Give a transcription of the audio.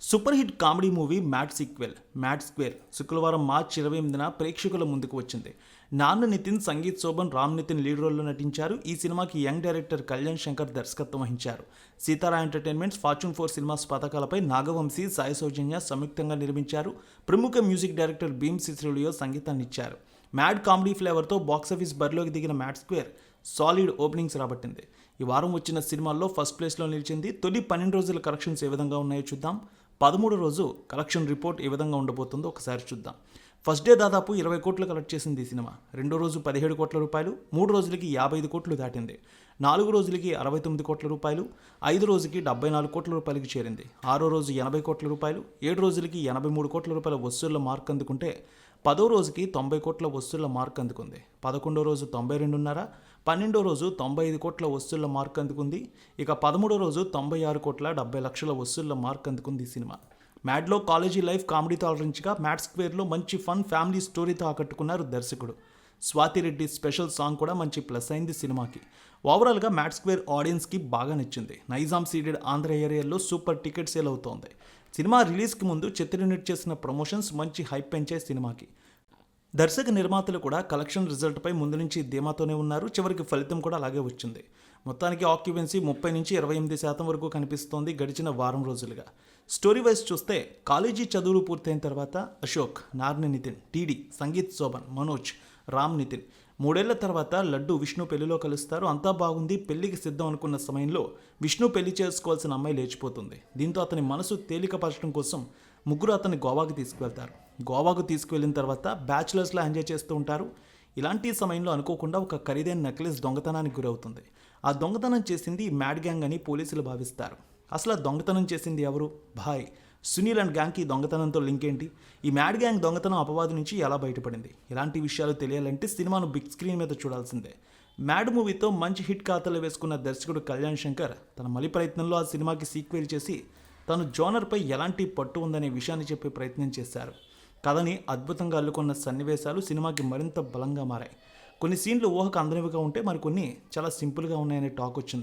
Super hit comedy movie Mad sequel Mad square శుక్రవారం March ఇరవై ఎనిమిదిన ప్రేక్షకుల ముందుకు వచ్చింది. నాన్న నితిన్ సంగీత్ శోభన్ రామ్ నితిన్ లీడ్ రోల్లో నటించారు. ఈ సినిమాకి యంగ్ డైరెక్టర్ కళ్యాణ్ శంకర్ దర్శకత్వం వహించారు. Sithara entertainments fortune four cinemas పథకాలపై నాగవంశీ సాయి సౌజన్య సంయుక్తంగా నిర్మించారు. ప్రముఖ మ్యూజిక్ డైరెక్టర్ భీమ్ సిస్రుడియో సంగీతాన్ని ఇచ్చారు మ్యాడ్ కామెడీ ఫ్లేవర్తో బాక్సాఫీస్ బరిలోకి దిగిన మ్యాట్ స్క్వేర్ సాలిడ్ ఓపెనింగ్స్ రాబట్టింది. ఈ వారం వచ్చిన సినిమాల్లో ఫస్ట్ ప్లేస్లో నిలిచింది. తొలి పన్నెండు రోజుల కలెక్షన్స్ ఏ విధంగా ఉన్నాయో చూద్దాం. పదమూడు రోజు కలెక్షన్ రిపోర్ట్ ఏ విధంగా ఉండబోతుందో ఒకసారి చూద్దాం. ఫస్ట్ డే దాదాపు ఇరవై కోట్లు కలెక్ట్ చేసింది ఈ సినిమా. రెండో రోజు పదిహేడు కోట్ల రూపాయలు. మూడు రోజులకి యాభై ఐదు కోట్లు దాటింది. నాలుగు రోజులకి అరవై తొమ్మిది కోట్ల రూపాయలు. ఐదు రోజుకి డెబ్బై నాలుగు కోట్ల రూపాయలకి చేరింది. ఆరో రోజు ఎనభై కోట్ల రూపాయలు. ఏడు రోజులకి ఎనభై మూడు కోట్ల రూపాయల వసూళ్ళ మార్క్ అందుకుంటే పదో రోజుకి తొంభై కోట్ల వస్తువుల మార్క్ అందుకుంది. పదకొండో రోజు తొంభై రెండున్నర పన్నెండో రోజు తొంభై ఐదు కోట్ల వస్తువుల మార్క్ అందుకుంది. ఇక పదమూడో రోజు తొంభై ఆరు కోట్ల డెబ్బై లక్షల వస్తువుల మార్క్ అందుకుంది ఈ సినిమా. మ్యాడ్లో కాలేజీ లైఫ్ కామెడీతో అలరించగా మ్యాడ్ స్క్వేర్లో మంచి ఫన్ ఫ్యామిలీ స్టోరీతో ఆకట్టుకున్నారు దర్శకుడు. స్వాతిరెడ్డి స్పెషల్ సాంగ్ కూడా మంచి ప్లస్ అయింది సినిమాకి. ఓవరాల్గా మ్యాట్ స్క్వేర్ ఆడియన్స్కి బాగా నచ్చింది. నైజాం సీడెడ్ ఆంధ్ర ఏరియాలో సూపర్ టికెట్ సేల్ అవుతోంది. సినిమా రిలీజ్కి ముందు చిత్రయూనిట్ చేసిన ప్రమోషన్స్ మంచి హైప్ పెంచే సినిమాకి. దర్శక నిర్మాతలు కూడా కలెక్షన్ రిజల్ట్పై ముందు నుంచి ధీమాతోనే ఉన్నారు. చివరికి ఫలితం కూడా అలాగే వచ్చింది. మొత్తానికి ఆక్యుపెన్సీ ముప్పై నుంచి ఇరవై ఎనిమిది శాతం వరకు కనిపిస్తోంది గడిచిన వారం రోజులుగా. స్టోరీ వైజ్ చూస్తే కాలేజీ చదువులు పూర్తయిన తర్వాత అశోక్ నార్ని నితిన్ టీడీ సంగీత్ శోభన్ మనోజ్ రామ్ నితిన్ మూడేళ్ళ తర్వాత లడ్డు విష్ణు పెళ్ళిలో కలుస్తారు. అంతా బాగుంది పెళ్ళికి సిద్ధం అనుకున్న సమయంలో విష్ణు పెళ్ళి చేసుకోవాల్సిన అమ్మాయి లేచిపోతుంది. దీంతో అతని మనసు తేలికపరచడం కోసం ముగ్గురు అతన్ని గోవాకి తీసుకువెళ్తారు. గోవాకు తీసుకువెళ్ళిన తర్వాత బ్యాచులర్స్లో ఎంజాయ్ చేస్తూ ఉంటారు. ఇలాంటి సమయంలో అనుకోకుండా ఒక ఖరీదైన నెక్లెస్ దొంగతనానికి గురవుతుంది. ఆ దొంగతనం చేసింది మ్యాడ్ గ్యాంగ్ అని పోలీసులు భావిస్తారు. అసలు ఆ దొంగతనం చేసింది ఎవరు? భాయ్ సునీల్ అండ్ గ్యాంగ్కి దొంగతనంతో లింక్ ఏంటి? ఈ మ్యాడ్ గ్యాంగ్ దొంగతనం అపవాదు నుంచి ఎలా బయటపడింది? ఇలాంటి విషయాలు తెలియాలంటే సినిమాను బిగ్ స్క్రీన్ మీద చూడాల్సిందే. మ్యాడ్ మూవీతో మంచి హిట్ ఖాతాలో వేసుకున్న దర్శకుడు కళ్యాణ్ శంకర్ తన మలి ప్రయత్నంలో ఆ సినిమాకి సీక్వెల్ చేసి తను జోనర్పై ఎలాంటి పట్టు ఉందనే విషయాన్ని చెప్పే ప్రయత్నం చేశారు. కథని అద్భుతంగా అల్లుకున్న సన్నివేశాలు సినిమాకి మరింత బలంగా మారాయి. కొన్ని సీన్లు ఊహకు అందనివిగా ఉంటే మరికొన్ని చాలా సింపుల్గా ఉన్నాయనే టాక్ వచ్చింది.